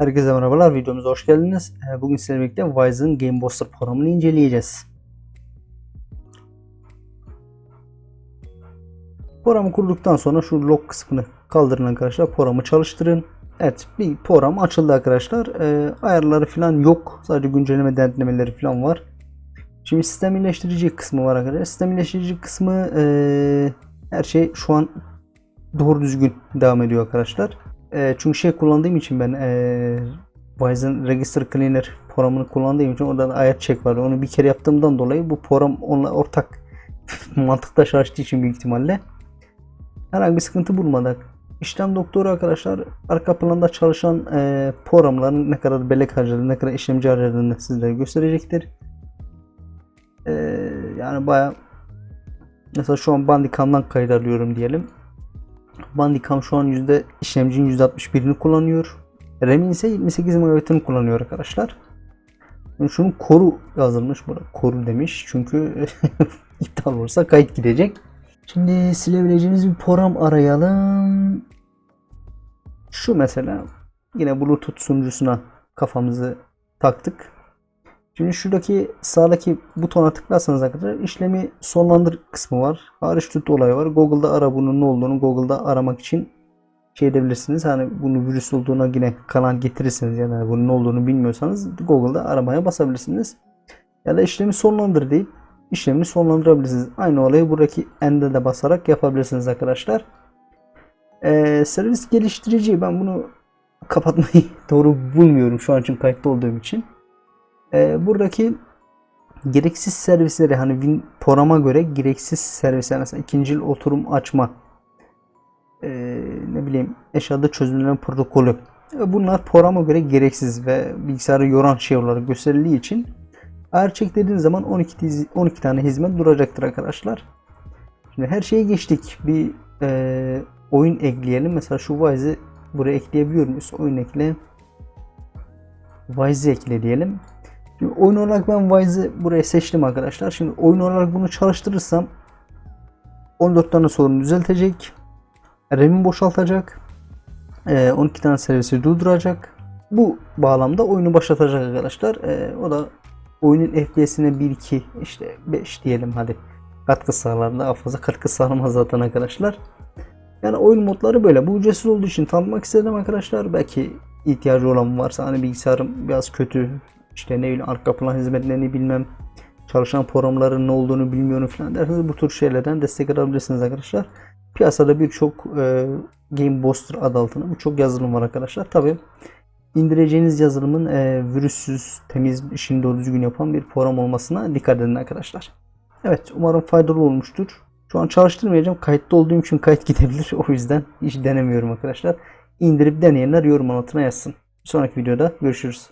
Herkese merhabalar, videomuza hoş geldiniz. Ee, Bugün sizlerle birlikte Wise'ın Game Booster programını inceleyeceğiz. Programı kurduktan sonra şu log kısmını kaldırın arkadaşlar. Programı çalıştırın. Evet, bir program açıldı arkadaşlar. Ee, ayarları falan yok. Sadece güncelleme denetlemeleri falan var. Şimdi sistem iyileştirici kısmı var arkadaşlar. Sistem iyileştirici kısmı ee, her şey şu an doğru düzgün devam ediyor arkadaşlar. E, çünkü şey kullandığım için ben e, Wise'ın Register Cleaner programını kullandığım için orada da ayet check vardı. Onu bir kere yaptığımdan dolayı bu program onunla ortak mantıkta çalıştığı için büyük ihtimalle herhangi bir sıkıntı bulmadık. İşlem doktoru arkadaşlar arka planda çalışan e, programların ne kadar bellek harcadığını, ne kadar işlemci harcadığını sizlere gösterecektir. E, yani baya mesela şu an Bandicam'dan kayıt alıyorum diyelim. Bandicam şu an yüzde işlemcinin %61'ini kullanıyor. RAM'in ise 28 MB'ini kullanıyor arkadaşlar. Yani şunun koru yazılmış burada. Koru demiş. Çünkü iptal olursa kayıt gidecek. Şimdi silebileceğimiz bir program arayalım. Şu mesela yine Bluetooth sunucusuna kafamızı taktık. Şimdi şuradaki sağdaki butona tıklarsanız arkadaşlar işlemi sonlandır kısmı var. Hariç tut olayı var. Google'da ara bunun ne olduğunu Google'da aramak için şey edebilirsiniz. Hani bunu virüs olduğuna yine kanal getirirsiniz. Yani bunun ne olduğunu bilmiyorsanız Google'da aramaya basabilirsiniz. Ya da işlemi sonlandır deyip işlemi sonlandırabilirsiniz. Aynı olayı buradaki end'e de basarak yapabilirsiniz arkadaşlar. Ee, servis geliştirici ben bunu kapatmayı doğru bulmuyorum şu an için kayıtta olduğum için. Ee, buradaki gereksiz servisleri hani Win programa göre gereksiz servisler mesela ikinci oturum açma ee, ne bileyim eşyada çözümlenen protokolü E, bunlar programa göre gereksiz ve bilgisayarı yoran şey olarak gösterildiği için ayar çektirdiğiniz zaman 12, dizi- 12 tane hizmet duracaktır arkadaşlar. Şimdi her şeye geçtik. Bir e, oyun ekleyelim. Mesela şu Wise'ı buraya ekleyebiliyor muyuz? Oyun ekle. Wise'ı ekle diyelim. Şimdi oyun olarak ben Wise'ı buraya seçtim arkadaşlar. Şimdi oyun olarak bunu çalıştırırsam 14 tane sorunu düzeltecek. RAM'i boşaltacak. Ee, 12 tane servisi durduracak. Bu bağlamda oyunu başlatacak arkadaşlar. Ee, o da oyunun FPS'ine 1-2 işte 5 diyelim hadi. Katkı sağlar daha fazla katkı sağlamaz zaten arkadaşlar. Yani oyun modları böyle. Bu ücretsiz olduğu için tanıtmak istedim arkadaşlar. Belki ihtiyacı olan varsa hani bilgisayarım biraz kötü işte ne bileyim arka plan hizmetlerini bilmem çalışan programların ne olduğunu bilmiyorum falan derseniz bu tür şeylerden destek alabilirsiniz arkadaşlar. Piyasada birçok e, Game Booster adı altında birçok yazılım var arkadaşlar. Tabi indireceğiniz yazılımın e, virüssüz, temiz, işini doğru düzgün yapan bir program olmasına dikkat edin arkadaşlar. Evet umarım faydalı olmuştur. Şu an çalıştırmayacağım. Kayıtta olduğum için kayıt gidebilir. O yüzden hiç denemiyorum arkadaşlar. İndirip deneyenler yorum altına yazsın. Bir sonraki videoda görüşürüz.